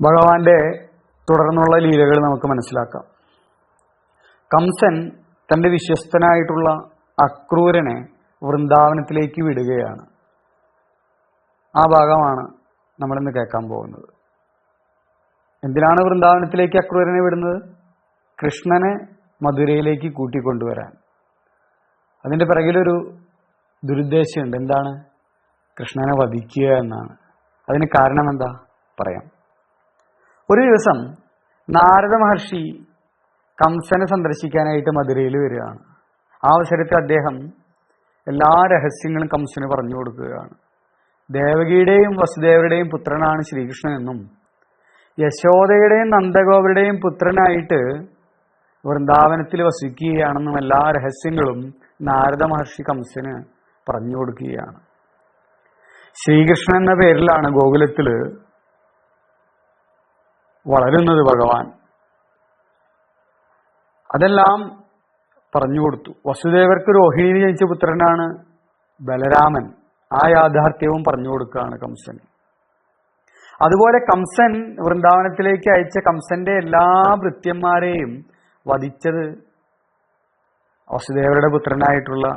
ഭഗവാന്റെ തുടർന്നുള്ള ലീലകൾ നമുക്ക് മനസ്സിലാക്കാം. കംസൻ തന്റെ വിശ്വസ്തനായിട്ടുള്ള അക്രൂരനെ വൃന്ദാവനത്തിലേക്ക് വിടുകയാണ്. ആ ഭാഗമാണ് നമ്മളിന്ന് കേൾക്കാൻ പോകുന്നത്. എന്തിനാണ് വൃന്ദാവനത്തിലേക്ക് അക്രൂരനെ വിടുന്നത്? കൃഷ്ണനെ മധുരയിലേക്ക് കൂട്ടിക്കൊണ്ടുവരാൻ. അതിന്റെ പിറകിലൊരു ദുരുദ്ദേശമുണ്ട് എന്താണ്? കൃഷ്ണനെ വധിക്കുക എന്നാണ്. അതിന് കാരണം എന്താ പറയാം. ഒരു ദിവസം നാരദ മഹർഷി കംസനെ സന്ദർശിക്കാനായിട്ട് മധുരയിൽ വരികയാണ്. ആ അവസരത്തിൽ അദ്ദേഹം എല്ലാ രഹസ്യങ്ങളും കംസന് പറഞ്ഞു കൊടുക്കുകയാണ്. ദേവകിയുടെയും വസുദേവരുടെയും പുത്രനാണ് ശ്രീകൃഷ്ണൻ എന്നും യശോദയുടെയും നന്ദഗോപരുടെയും പുത്രനായിട്ട് വൃന്ദാവനത്തിൽ വസിക്കുകയാണെന്നും എല്ലാ രഹസ്യങ്ങളും നാരദ മഹർഷി കംസന് പറഞ്ഞു കൊടുക്കുകയാണ്. ശ്രീകൃഷ്ണൻ എന്ന പേരിലാണ് ഗോകുലത്തിൽ വളരുന്നത് ഭഗവാൻ. അതെല്ലാം പറഞ്ഞു കൊടുത്തു. വസുദേവർക്ക് രോഹിണി ജനിച്ച പുത്രനാണ് ബലരാമൻ. ആ യാഥാർത്ഥ്യവും പറഞ്ഞു കൊടുക്കുകയാണ് കംസൻ അതുപോലെ കംസൻ വൃന്ദാവനത്തിലേക്ക് അയച്ച കംസന്റെ എല്ലാ ഭൃത്യന്മാരെയും വധിച്ചത് വസുദേവരുടെ പുത്രനായിട്ടുള്ള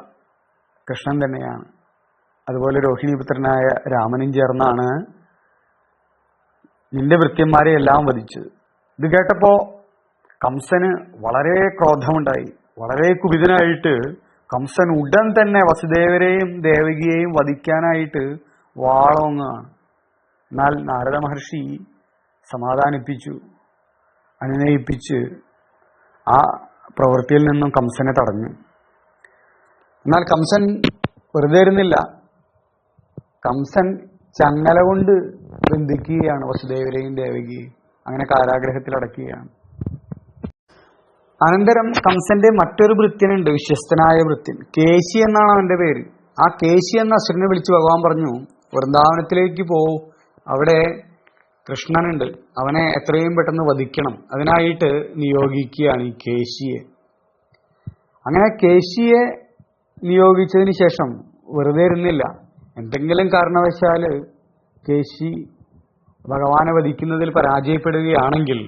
കൃഷ്ണൻ തന്നെയാണ്. അതുപോലെ രോഹിണി പുത്രനായ രാമനും ചേർന്നാണ് നിന്റെ വൃത്യന്മാരെ എല്ലാം വധിച്ചത് ഇത് കേട്ടപ്പോ കംസന് വളരെ ക്രോധമുണ്ടായി. വളരെ കുപിതനായിട്ട് കംസൻ ഉടൻ തന്നെ വസുദേവരെയും ദേവകിയെയും വധിക്കാനായിട്ട് വാളോങ്ങാണ്. എന്നാൽ നാരദ മഹർഷി സമാധാനിപ്പിച്ചു അനുനയിപ്പിച്ച് ആ പ്രവൃത്തിയിൽ നിന്നും കംസനെ തടഞ്ഞു. എന്നാൽ കംസൻ വെറുതെ ഇരുന്നില്ല. കംസൻ ചങ്ങല കൊണ്ട് ബന്ധിക്കുകയാണ് വസുദേവരെയും ദേവകിയെയും. അങ്ങനെ കാരാഗ്രഹത്തിൽ അടക്കുകയാണ്. അനന്തരം കംസന്റെ മറ്റൊരു വൃത്യനുണ്ട് വിശ്വസ്തനായ വൃത്യൻ കേശി എന്നാണ് അവന്റെ പേര്. ആ കേശി എന്ന അസുരനെ വിളിച്ച് ഭഗവാൻ പറഞ്ഞു വൃന്ദാവനത്തിലേക്ക് പോവൂ അവിടെ കൃഷ്ണനുണ്ട്. അവനെ എത്രയും പെട്ടെന്ന് വധിക്കണം. അതിനായിട്ട് നിയോഗിക്കുകയാണ് ഈ കേശിയെ. അങ്ങനെ കേശിയെ നിയോഗിച്ചതിന് ശേഷം വെറുതെ ഇരുന്നില്ല. എന്തെങ്കിലും കാരണവശാൽ കേശി ഭഗവാനെ വധിക്കുന്നതിൽ പരാജയപ്പെടുകയാണെങ്കിൽ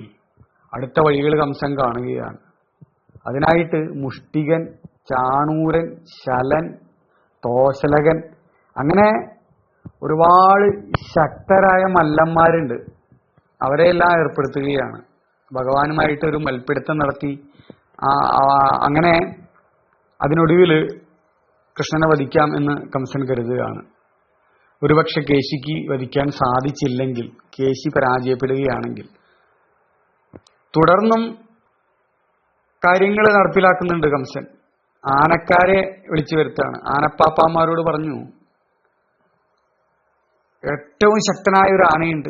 അടുത്ത വഴികൾ കംസൻ കാണുകയാണ്. അതിനായിട്ട് മുഷ്ടികൻ ചാണൂരൻ ശലൻ തോശലകൻ അങ്ങനെ ഒരുപാട് ശക്തരായ മല്ലന്മാരുണ്ട്. അവരെയെല്ലാം ഏർപ്പെടുത്തുകയാണ്. ഭഗവാനുമായിട്ട് ഒരു മൽപ്പിടുത്തം നടത്തി. അങ്ങനെ അതിനൊടുവിൽ കൃഷ്ണനെ വധിക്കാം എന്ന് കംസൻ കരുതുകയാണ്. ഒരുപക്ഷെ കേശിക്ക് വധിക്കാൻ സാധിച്ചില്ലെങ്കിൽ കേശി പരാജയപ്പെടുകയാണെങ്കിൽ. തുടർന്നും കാര്യങ്ങൾ നടപ്പിലാക്കുന്നുണ്ട് കംസൻ. ആനക്കാരെ വിളിച്ചു വരുത്താണ് ആനപ്പാപ്പാമാരോട് പറഞ്ഞു ഏറ്റവും ശക്തനായ ഒരു ആനയുണ്ട്.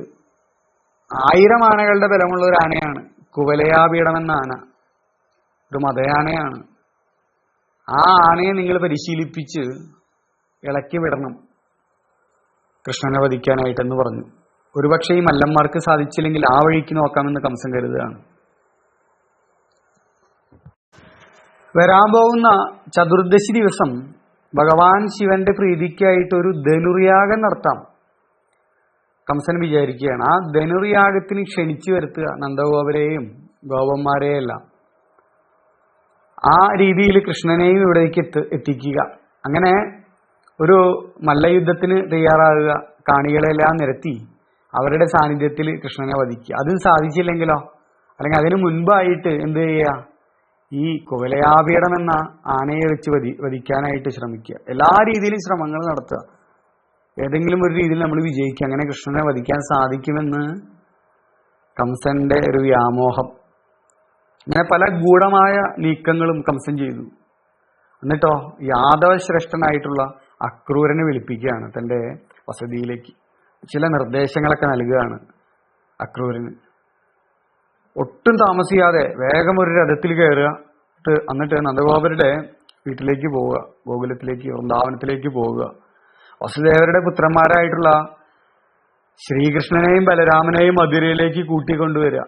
ആയിരം ആനകളുടെ ബലമുള്ള ഒരു ആനയാണ്. കുവലയാപീഠം എന്ന ആന. ഒരു മതയാനയാണ്. ആ ആനയെ നിങ്ങൾ പരിശീലിപ്പിച്ച് ഇളക്കി വിടണം. കൃഷ്ണനെ വധിക്കാനായിട്ടെന്ന് പറഞ്ഞു. ഒരുപക്ഷെ ഈ മല്ലന്മാർക്ക് സാധിച്ചില്ലെങ്കിൽ ആ വഴിക്ക് നോക്കാമെന്ന് കംസൻ കരുതുകയാണ്. വരാൻ പോകുന്ന ചതുർദശി ദിവസം ഭഗവാൻ ശിവന്റെ പ്രീതിക്കായിട്ട് ഒരു ധനുർയാഗം നടത്താം. കംസൻ വിചാരിക്കുകയാണ് ആ ധനുർയാഗത്തിന് ക്ഷണിച്ചു വരുത്തുക നന്ദഗോപരെയും ഗോപന്മാരെയെല്ലാം. ആ രീതിയിൽ കൃഷ്ണനെയും ഇവിടേക്ക് എത്തി എത്തിക്കുക. അങ്ങനെ ഒരു മല്ലയുദ്ധത്തിന് തയ്യാറാകുക കാണികളെല്ലാം നിരത്തി അവരുടെ സാന്നിധ്യത്തിൽ കൃഷ്ണനെ വധിക്കുക. അത് സാധിച്ചില്ലെങ്കിലോ? അല്ലെങ്കിൽ അതിനു മുൻപായിട്ട് എന്ത് ചെയ്യുക? ഈ കുവലയാപീഠം എന്ന ആനയെ വെച്ച് വധി വധിക്കാനായിട്ട് ശ്രമിക്കുക. എല്ലാ രീതിയിലും ശ്രമങ്ങൾ നടത്തുക. ഏതെങ്കിലും ഒരു രീതിയിൽ നമ്മൾ വിജയിക്കുക. അങ്ങനെ കൃഷ്ണനെ വധിക്കാൻ സാധിക്കുമെന്ന് കംസന്റെ ഒരു വ്യാമോഹം. അങ്ങനെ പല ഗൂഢമായ നീക്കങ്ങളും കംസൻ ചെയ്തു. എന്നിട്ടോ യാദവ ശ്രേഷ്ഠനായിട്ടുള്ള അക്രൂരനെ വിളിപ്പിക്കുകയാണ് തന്റെ വസതിയിലേക്ക് ചില നിർദ്ദേശങ്ങളൊക്കെ നൽകുകയാണ് അക്രൂരന്. ഒട്ടും താമസിയാതെ വേഗം ഒരു രഥത്തിൽ കയറുക എന്നിട്ട് നന്ദഗോപരുടെ വീട്ടിലേക്ക് പോവുക ഗോകുലത്തിലേക്ക് വൃന്ദാവനത്തിലേക്ക് പോവുക. വസുദേവരുടെ പുത്രന്മാരായിട്ടുള്ള ശ്രീകൃഷ്ണനെയും ബലരാമനെയും മധുരയിലേക്ക് കൂട്ടിക്കൊണ്ടുവരിക.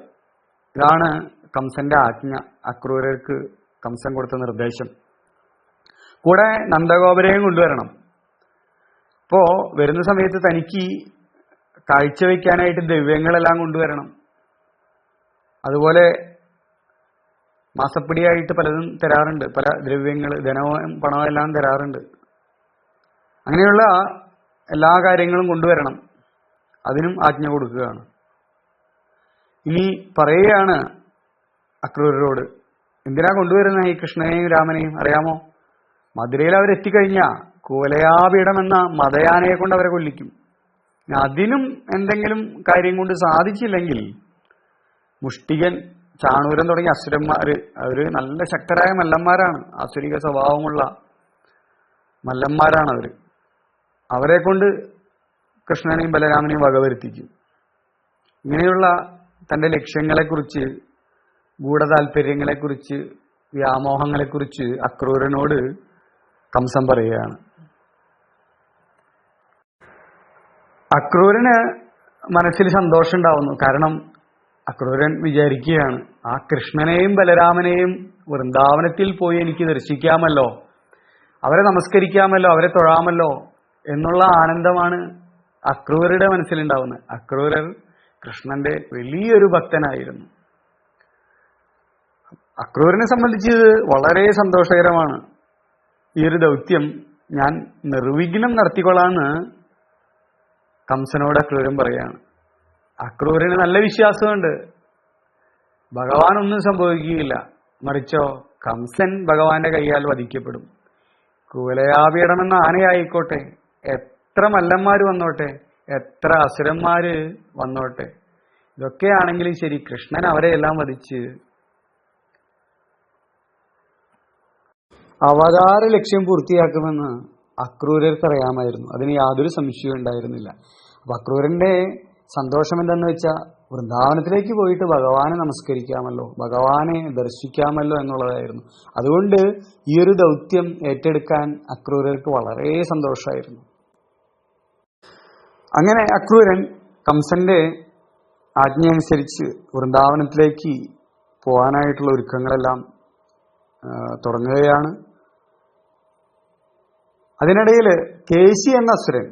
ഇതാണ് കംസന്റെ ആജ്ഞ അക്രൂരർക്ക് കംസൻ കൊടുത്ത നിർദ്ദേശം. കൂടെ നന്ദഗോപരെയും കൊണ്ടുവരണം. ഇപ്പോ വരുന്ന സമയത്ത് തനിക്ക് കാഴ്ചവെക്കാനായിട്ട് ദ്രവ്യങ്ങളെല്ലാം കൊണ്ടുവരണം. അതുപോലെ മാസപ്പിടിയായിട്ട് പലതും തരാറുണ്ട്. പല ദ്രവ്യങ്ങൾ ധനവും പണവും എല്ലാം തരാറുണ്ട്. അങ്ങനെയുള്ള എല്ലാ കാര്യങ്ങളും കൊണ്ടുവരണം. അതിനും ആജ്ഞ കൊടുക്കുകയാണ്. ഇനി പറയുകയാണ് അക്രൂരരോട്. എന്തിനാ കൊണ്ടുവരുന്ന ഈ കൃഷ്ണനെയും രാമനെയും? അറിയാമോ? മധുരയിൽ അവരെത്തിക്കഴിഞ്ഞ കൂലയാപീഠം എന്ന മതയാനയെ കൊണ്ട് അവരെ കൊല്ലിക്കും. അതിനും എന്തെങ്കിലും കാര്യം കൊണ്ട് സാധിച്ചില്ലെങ്കിൽ മുഷ്ടികൻ ചാണൂരം തുടങ്ങിയ അസുരന്മാര് അവർ നല്ല ശക്തരായ മല്ലന്മാരാണ്. ആസുരിക സ്വഭാവമുള്ള മല്ലന്മാരാണ് അവർ അവരെ കൊണ്ട് കൃഷ്ണനെയും ബലരാമനെയും വകവരുത്തിക്കും. ഇങ്ങനെയുള്ള തന്റെ ലക്ഷ്യങ്ങളെക്കുറിച്ച് ഗൂഢതാല്പര്യങ്ങളെക്കുറിച്ച് വ്യാമോഹങ്ങളെക്കുറിച്ച് അക്രൂരനോട് കംസം പറയുകയാണ്. അക്രൂരന് മനസ്സിൽ സന്തോഷം ഉണ്ടാവുന്നു കാരണം അക്രൂരൻ വിചാരിക്കുകയാണ് ആ കൃഷ്ണനെയും ബലരാമനെയും വൃന്ദാവനത്തിൽ പോയി എനിക്ക് ദർശിക്കാമല്ലോ. അവരെ നമസ്കരിക്കാമല്ലോ അവരെ തൊഴാമല്ലോ. എന്നുള്ള ആനന്ദമാണ് അക്രൂരുടെ മനസ്സിലുണ്ടാവുന്നത്. അക്രൂരർ കൃഷ്ണന്റെ വലിയൊരു ഭക്തനായിരുന്നു. അക്രൂരനെ സംബന്ധിച്ച് വളരെ സന്തോഷകരമാണ്. ഈ ഒരു ദൗത്യം ഞാൻ നിർവിഘ്നം നടത്തിക്കൊള്ളാന്ന് കംസനോട് അക്രൂരൻ പറയാണ്. അക്രൂരന് നല്ല വിശ്വാസമുണ്ട്. ഭഗവാൻ ഒന്നും സംഭവിക്കുകയില്ല. മറിച്ചോ കംസൻ ഭഗവാന്റെ കൈയാൽ വധിക്കപ്പെടും. കുവലയാപീഠം എന്ന ആനയായിക്കോട്ടെ എത്ര മല്ലന്മാർ വന്നോട്ടെ എത്ര അസുരന്മാര് വന്നോട്ടെ. ഇതൊക്കെയാണെങ്കിലും ശരി കൃഷ്ണൻ അവരെ എല്ലാം വധിച്ച് അവതാര ലക്ഷ്യം പൂർത്തിയാക്കുമെന്ന് അക്രൂരർക്ക് അറിയാമായിരുന്നു അതിന് യാതൊരു സംശയവും ഉണ്ടായിരുന്നില്ല. അപ്പൊ അക്രൂരന്റെ സന്തോഷം എന്തെന്ന് വെച്ചാൽ വൃന്ദാവനത്തിലേക്ക് പോയിട്ട് ഭഗവാനെ നമസ്കരിക്കാമല്ലോ ഭഗവാനെ ദർശിക്കാമല്ലോ എന്നുള്ളതായിരുന്നു. അതുകൊണ്ട് ഈ ഒരു ദൗത്യം ഏറ്റെടുക്കാൻ അക്രൂരർക്ക് വളരെ സന്തോഷമായിരുന്നു. അങ്ങനെ അക്രൂരൻ കംസന്റെ ആജ്ഞ അനുസരിച്ച് വൃന്ദാവനത്തിലേക്ക് പോകാനായിട്ടുള്ള ഒരുക്കങ്ങളെല്ലാം തുടങ്ങുകയാണ്. അതിനിടയിൽ കേശി എന്ന അസുരൻ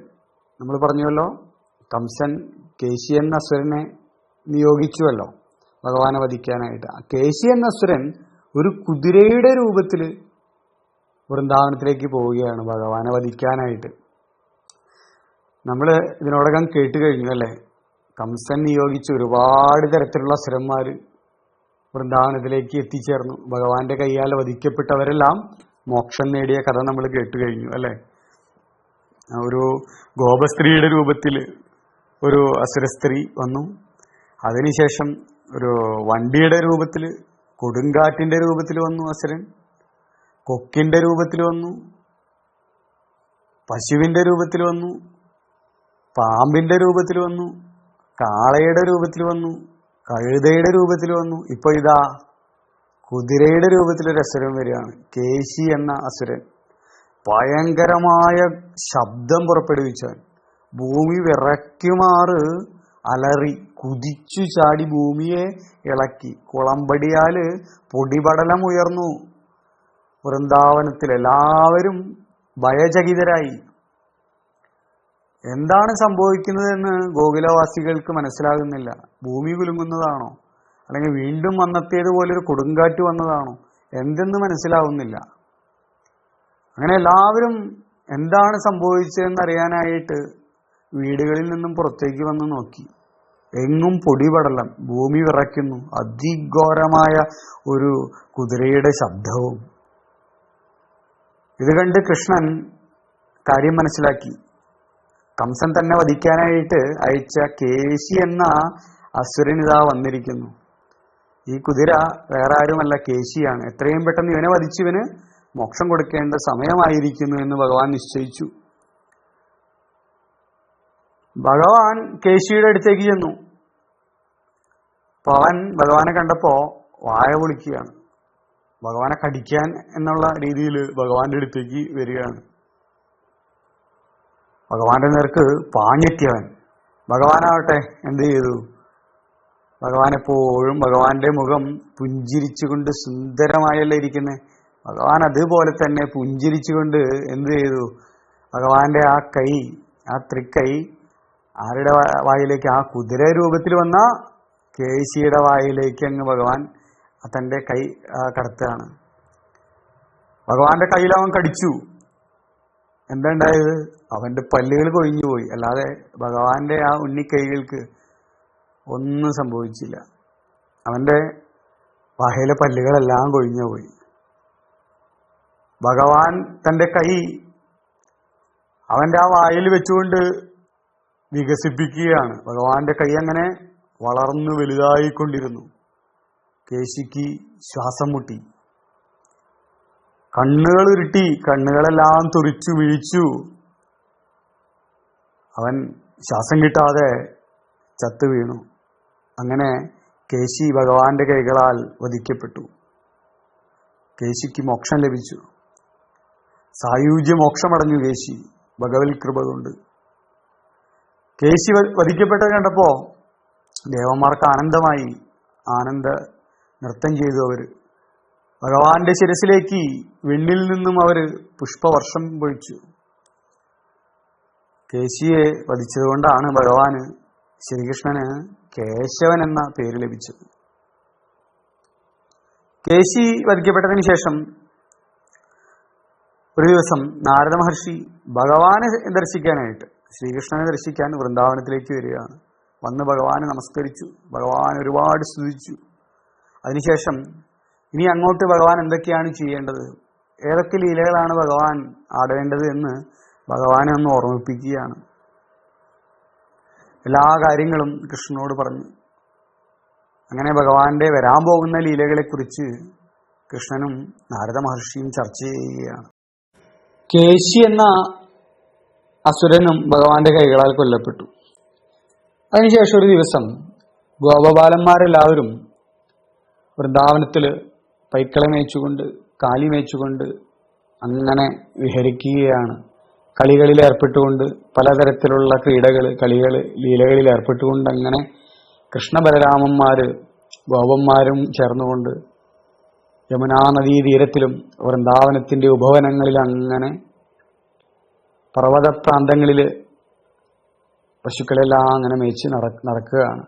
നമ്മൾ പറഞ്ഞുവല്ലോ കംസൻ കേശി എന്ന അസുരനെ നിയോഗിച്ചുവല്ലോ ഭഗവാനെ വധിക്കാനായിട്ട്. കേശി എന്ന അസുരൻ ഒരു കുതിരയുടെ രൂപത്തിൽ വൃന്ദാവനത്തിലേക്ക് പോവുകയാണ് ഭഗവാനെ വധിക്കാനായിട്ട്. നമ്മൾ ഇതിനോടകം കേട്ട് കഴിഞ്ഞു അല്ലേ? കംസൻ നിയോഗിച്ച് ഒരുപാട് തരത്തിലുള്ള അസുരന്മാർ വൃന്ദാവനത്തിലേക്ക് എത്തിച്ചേർന്നു. ഭഗവാന്റെ കൈയാൽ വധിക്കപ്പെട്ടവരെല്ലാം മോക്ഷം നേടിയ കഥ നമ്മൾ കേട്ട് കഴിഞ്ഞു അല്ലേ ഒരു ഗോപസ്ത്രീയുടെ രൂപത്തിൽ ഒരു അസുരസ്ത്രീ വന്നു. അതിനുശേഷം ഒരു വണ്ടിയുടെ രൂപത്തിൽ കൊടുങ്കാറ്റിന്റെ രൂപത്തിൽ വന്നു അസുരൻ. കൊക്കിന്റെ രൂപത്തിൽ വന്നു. പശുവിന്റെ രൂപത്തിൽ വന്നു. പാമ്പിന്റെ രൂപത്തിൽ വന്നു. കാളയുടെ രൂപത്തിൽ വന്നു. കഴുതയുടെ രൂപത്തിൽ വന്നു. ഇപ്പൊ ഇതാ കുതിരയുടെ രൂപത്തിൽ ഒരു അസുരൻ വരികയാണ്. കേശി എന്ന അസുരൻ. ഭയങ്കരമായ ശബ്ദം പുറപ്പെടുവിച്ചവൻ. ഭൂമി വിറയ്ക്കുമാറ് അലറി കുതിച്ചു ചാടി ഭൂമിയെ ഇളക്കി. കുളമ്പടിയാൽ പൊടിപടലം ഉയർന്നു. വൃന്ദാവനത്തിൽ എല്ലാവരും ഭയചകിതരായി. എന്താണ് സംഭവിക്കുന്നതെന്ന് ഗോകുലവാസികൾക്ക് മനസ്സിലാകുന്നില്ല. ഭൂമി കുലുങ്ങുന്നതാണോ? അല്ലെങ്കിൽ വീണ്ടും വന്നെത്തിയതുപോലെ ഒരു കൊടുങ്കാറ്റ് വന്നതാണോ? എന്തെന്ന് മനസ്സിലാവുന്നില്ല. അങ്ങനെ എല്ലാവരും എന്താണ് സംഭവിച്ചതെന്ന് അറിയാനായിട്ട് വീടുകളിൽ നിന്നും പുറത്തേക്ക് വന്ന് നോക്കി. എങ്ങും പൊടിപടലം ഭൂമി വിറയ്ക്കുന്നു. അതിഘോരമായ ഒരു കുതിരയുടെ ശബ്ദവും. ഇത് കണ്ട് കൃഷ്ണൻ കാര്യം മനസ്സിലാക്കി. കംസൻ തന്നെ വധിക്കാനായിട്ട് അയച്ച കേശി എന്ന അസുരൻ ഇതാ വന്നിരിക്കുന്നു. ഈ കുതിര വേറെ ആരുമല്ല കേശിയാണ്. എത്രയും പെട്ടെന്ന് ഇവനെ വധിച്ച് ഇവന് മോക്ഷം കൊടുക്കേണ്ട സമയമായിരിക്കുന്നു എന്ന് ഭഗവാൻ നിശ്ചയിച്ചു. ഭഗവാൻ കേശിയുടെ അടുത്തേക്ക് ചെന്നു. അപ്പൊ അവൻ ഭഗവാനെ കണ്ടപ്പോ വായ പൊളിക്കുകയാണ്. ഭഗവാനെ കടിക്കാൻ എന്നുള്ള രീതിയിൽ ഭഗവാന്റെ അടുത്തേക്ക് വരികയാണ്. ഭഗവാന്റെ നേർക്ക് പാഞ്ഞെത്തിയവൻ. ഭഗവാനാവട്ടെ എന്ത് ചെയ്തു? ഭഗവാൻ എപ്പോഴും ഭഗവാന്റെ മുഖം പുഞ്ചിരിച്ചുകൊണ്ട് സുന്ദരമായല്ലേ ഇരിക്കുന്നത് ഭഗവാൻ അതുപോലെ തന്നെ പുഞ്ചിരിച്ചുകൊണ്ട് എന്ത് ചെയ്തു? ഭഗവാന്റെ ആ കൈ ആ തൃക്കൈ ആരുടെ വായിലേക്ക്? ആ കുതിര രൂപത്തിൽ വന്ന കേശിയുടെ വായിലേക്ക് അങ്ങ് ഭഗവാൻ തന്റെ കൈ കടത്തുകയാണ്. ഭഗവാന്റെ കയ്യിൽ അവൻ കടിച്ചു. എന്താ ഉണ്ടായത്? അവന്റെ പല്ലുകൾ കൊഴിഞ്ഞു പോയി അല്ലാതെ ഭഗവാന്റെ ആ ഉണ്ണിക്കൈകൾക്ക് ഒന്നും സംഭവിച്ചില്ല. അവന്റെ വഹയിലെ പല്ലുകളെല്ലാം കൊഴിഞ്ഞു പോയി. ഭഗവാൻ തന്റെ കൈ അവന്റെ ആ വായിൽ വെച്ചുകൊണ്ട് വികസിപ്പിക്കുകയാണ്. ഭഗവാന്റെ കൈ അങ്ങനെ വളർന്നു വലുതായിക്കൊണ്ടിരുന്നു. കേശിക്ക് ശ്വാസം മുട്ടി. കണ്ണുകൾ ഉരുട്ടി കണ്ണുകളെല്ലാം തുറിച്ചു വീഴിച്ചു. അവൻ ശ്വാസം കിട്ടാതെ ചത്തു വീണു. അങ്ങനെ കേശി ഭഗവാന്റെ കൈകളാൽ വധിക്കപ്പെട്ടു. കേശിക്ക് മോക്ഷം ലഭിച്ചു. സായുജ്യ മോക്ഷമടഞ്ഞു കേശി. ഭഗവത് കൃപ കൊണ്ട്. കേശി വധിക്കപ്പെട്ട വധിക്കപ്പെട്ടത് കണ്ടപ്പോ ദേവന്മാർക്ക് ആനന്ദമായി. ആനന്ദ നൃത്തം ചെയ്തു അവർ. ഭഗവാന്റെ ശിരസിലേക്ക് വെണ്ണിൽ നിന്നും അവർ പുഷ്പവർഷം പൊഴിച്ചു. കേശിയെ വധിച്ചതുകൊണ്ടാണ് ഭഗവാന് ശ്രീകൃഷ്ണന് കേശവൻ എന്ന പേര് ലഭിച്ചത് കേശി വധിക്കപ്പെട്ടതിന് ശേഷം ഒരു ദിവസം നാരദ മഹർഷി ഭഗവാനെ ദർശിക്കാനായിട്ട് ശ്രീകൃഷ്ണനെ ദർശിക്കാൻ വൃന്ദാവനത്തിലേക്ക് വരികയാണ്. വന്ന് ഭഗവാനെ നമസ്കരിച്ചു ഭഗവാൻ ഒരുപാട് സ്തുതിച്ചു. അതിനുശേഷം ഇനി അങ്ങോട്ട് ഭഗവാൻ എന്തൊക്കെയാണ് ചെയ്യേണ്ടത്? ഏതൊക്കെ ലീലകളാണ് ഭഗവാൻ ആടേണ്ടത് എന്ന് ഭഗവാനെ ഒന്ന് ഓർമ്മിപ്പിക്കുകയാണ്. എല്ലാ കാര്യങ്ങളും കൃഷ്ണനോട് പറഞ്ഞു. അങ്ങനെ ഭഗവാന്റെ വരാൻ പോകുന്ന ലീലകളെക്കുറിച്ച് കൃഷ്ണനും നാരദ മഹർഷിയും ചർച്ച ചെയ്യുകയാണ്. കേശി എന്ന അസുരനും ഭഗവാന്റെ കൈകളാൽ കൊല്ലപ്പെട്ടു. അതിനുശേഷം ഒരു ദിവസം ഗോപബാലന്മാരെല്ലാവരും വൃന്ദാവനത്തിൽ പൈക്കളെ മേച്ചുകൊണ്ട് കാലി മേച്ചുകൊണ്ട് അങ്ങനെ വിഹരിക്കുകയാണ്. കളികളിൽ ഏർപ്പെട്ടുകൊണ്ട് പലതരത്തിലുള്ള ക്രീഡകൾ കളികൾ ലീലകളിൽ ഏർപ്പെട്ടുകൊണ്ട് അങ്ങനെ കൃഷ്ണബലരാമന്മാര് ഗോപന്മാരും ചേർന്നുകൊണ്ട് യമുനാ നദീ തീരത്തിലും വൃന്ദാവനത്തിന്റെ ഉപവനങ്ങളിൽ അങ്ങനെ പർവത പ്രാന്തങ്ങളിൽ പശുക്കളെല്ലാം അങ്ങനെ മേച്ച് നടക്കുകയാണ്.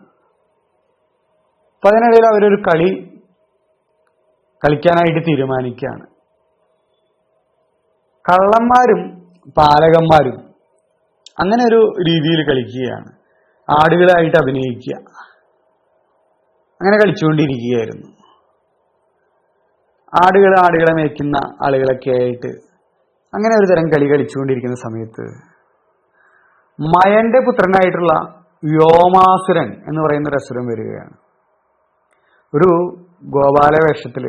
അപ്പൊ അതിനിടയിൽ അവരൊരു കളി കളിക്കാനായിട്ട് തീരുമാനിക്കുകയാണ്. കള്ളന്മാരും പാലകന്മാരും അങ്ങനെ ഒരു രീതിയിൽ കളിക്കുകയാണ്. ആടുകളായിട്ട് അഭിനയിക്കുക. അങ്ങനെ കളിച്ചുകൊണ്ടിരിക്കുകയായിരുന്നു. ആടുകൾ ആടുകളെ മേയ്ക്കുന്ന ആളുകളൊക്കെ ആയിട്ട് അങ്ങനെ ഒരു തരം കളി കളിച്ചുകൊണ്ടിരിക്കുന്ന സമയത്ത് മയന്റെ പുത്രനായിട്ടുള്ള വ്യോമാസുരൻ എന്ന് പറയുന്ന ഒരു അസുരൻ വരികയാണ്. ഒരു ഗോപാല വേഷത്തിൽ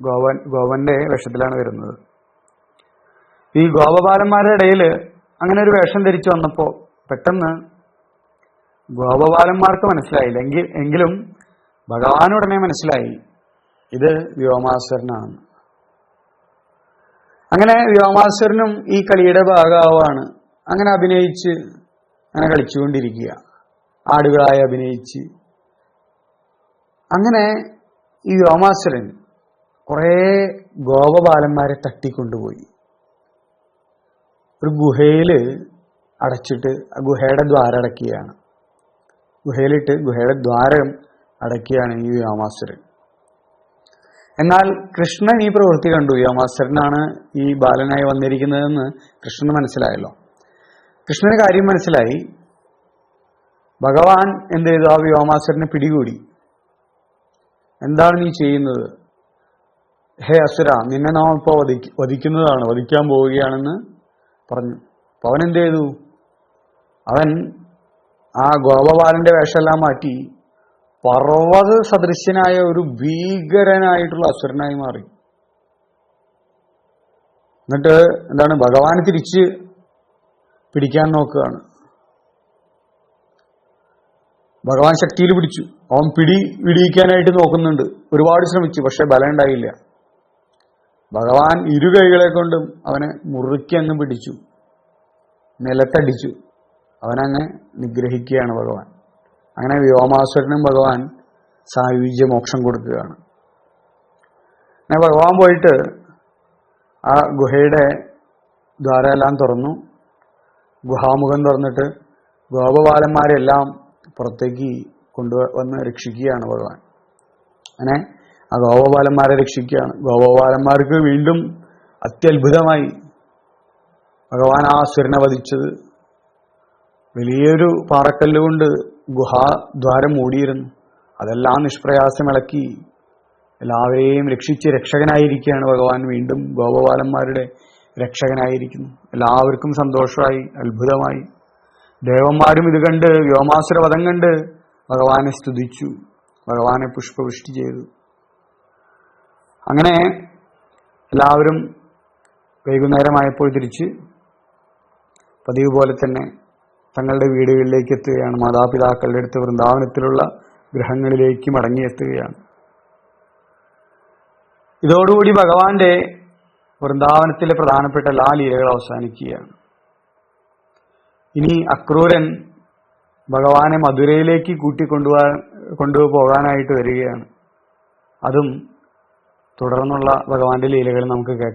ഗോവൻ ഗോവന്റെ വേഷത്തിലാണ് വരുന്നത്. ഈ ഗോപബാലന്മാരുടെ ഇടയിൽ അങ്ങനെ ഒരു വേഷം ധരിച്ചു വന്നപ്പോ പെട്ടെന്ന് ഗോപബാലന്മാർക്ക് മനസ്സിലായില്ല എങ്കിൽ എങ്കിലും ഭഗവാൻ ഉടനെ മനസ്സിലായി ഇത് വ്യോമാസുരനാണ്. അങ്ങനെ വ്യോമാസുരനും ഈ കളിയുടെ ഭാഗമാവാണ്. അങ്ങനെ അഭിനയിച്ച് അങ്ങനെ കളിച്ചുകൊണ്ടിരിക്കുക. ആടുകളായി അഭിനയിച്ച്. അങ്ങനെ ഈ വ്യോമാസുരൻ കുറേ ഗോപബാലന്മാരെ തട്ടിക്കൊണ്ടുപോയി. ഒരു ഗുഹയിൽ അടച്ചിട്ട് ആ ഗുഹയുടെ ദ്വാരം അടക്കുകയാണ്. ഗുഹയിലിട്ട് ഗുഹയുടെ ദ്വാരം അടക്കുകയാണ് ഈ വ്യോമാസുരൻ. എന്നാൽ കൃഷ്ണൻ ഈ പ്രവൃത്തി കണ്ടു. വ്യോമാസുരനാണ് ഈ ബാലനായി വന്നിരിക്കുന്നതെന്ന് കൃഷ്ണന് മനസ്സിലായല്ലോ. കൃഷ്ണന് കാര്യം മനസ്സിലായി. ഭഗവാൻ എന്ത് ചെയ്തു? ആ വ്യോമാസുരനെ പിടികൂടി. എന്താണ് നീ ചെയ്യുന്നത്? ഹേ അസുര നിന്നെ നാം ഇപ്പോൾ വധിക്ക വധിക്കുന്നതാണ് വധിക്കാൻ പോവുകയാണെന്ന് പറഞ്ഞു അപ്പൊ അവൻ എന്ത് ചെയ്തു അവൻ ആ ഗോപബാലന്റെ വേഷമെല്ലാം മാറ്റി പർവത സദൃശ്യനായ ഒരു ഭീകരനായിട്ടുള്ള അസുരനായി മാറി. എന്നിട്ട് എന്താണ് ഭഗവാനെ തിരിച്ച് പിടിക്കാൻ നോക്കുകയാണ്. ഭഗവാൻ ശക്തിയിൽ പിടിച്ചു. അവൻ പിടി വിടിയിക്കാനായിട്ട് നോക്കുന്നുണ്ട്. ഒരുപാട് ശ്രമിച്ചു പക്ഷെ ബലം ഉണ്ടായില്ല ഭഗവാൻ ഇരു കൈകളെ കൊണ്ടും അവനെ മുറുക്കി അങ്ങ് പിടിച്ചു. നിലത്തടിച്ചു. അവനങ്ങ് നിഗ്രഹിക്കുകയാണ് ഭഗവാൻ. അങ്ങനെ വ്യോമാസുരനും ഭഗവാൻ സായുജ്യ മോക്ഷം കൊടുക്കുകയാണ്. അങ്ങനെ ഭഗവാൻ പോയിട്ട് ആ ഗുഹയുടെ ദ്വാരമെല്ലാം തുറന്നു. ഗുഹാമുഖം തുറന്നിട്ട് ഗോപബാലന്മാരെല്ലാം പുറത്തേക്ക് കൊണ്ടുവന്ന് രക്ഷിക്കുകയാണ് ഭഗവാൻ. അങ്ങനെ ആ ഗോപബാലന്മാരെ രക്ഷിക്കുകയാണ്. ഗോപബാലന്മാർക്ക് വീണ്ടും അത്യത്ഭുതമായി ഭഗവാൻ ആ സ്വരണ വധിച്ചത്. വലിയൊരു പാറക്കല്ലുകൊണ്ട് ഗുഹാദ്വാരം മൂടിയിരുന്നു. അതെല്ലാം നിഷ്പ്രയാസം ഇളക്കി എല്ലാവരെയും രക്ഷിച്ച് രക്ഷകനായിരിക്കുകയാണ് ഭഗവാൻ. വീണ്ടും ഗോപബാലന്മാരുടെ രക്ഷകനായിരിക്കുന്നു. എല്ലാവർക്കും സന്തോഷമായി അത്ഭുതമായി. ദേവന്മാരും ഇത് കണ്ട് വ്യോമാസുരവധം കണ്ട് ഭഗവാനെ സ്തുതിച്ചു. ഭഗവാനെ പുഷ്പവൃഷ്ടി ചെയ്തു. അങ്ങനെ എല്ലാവരും വൈകുന്നേരമായപ്പോൾ തിരിച്ച് പതിവ് പോലെ തന്നെ തങ്ങളുടെ വീടുകളിലേക്ക് എത്തുകയാണ്. മാതാപിതാക്കളുടെ അടുത്ത് വൃന്ദാവനത്തിലുള്ള ഗ്രഹങ്ങളിലേക്ക് മടങ്ങിയെത്തുകയാണ് ഇതോടുകൂടി ഭഗവാന്റെ വൃന്ദാവനത്തിലെ പ്രധാനപ്പെട്ട എല്ലാ ലീലകൾ അവസാനിക്കുകയാണ്. ഇനി അക്രൂരൻ ഭഗവാനെ മധുരയിലേക്ക് കൂട്ടിക്കൊണ്ടുപോകാൻ കൊണ്ടുപോകാനായിട്ട് വരികയാണ്. അതും തുടർന്നുള്ള ഭഗവാന്റെ ലീലകൾ നമുക്ക് കേൾക്കാം.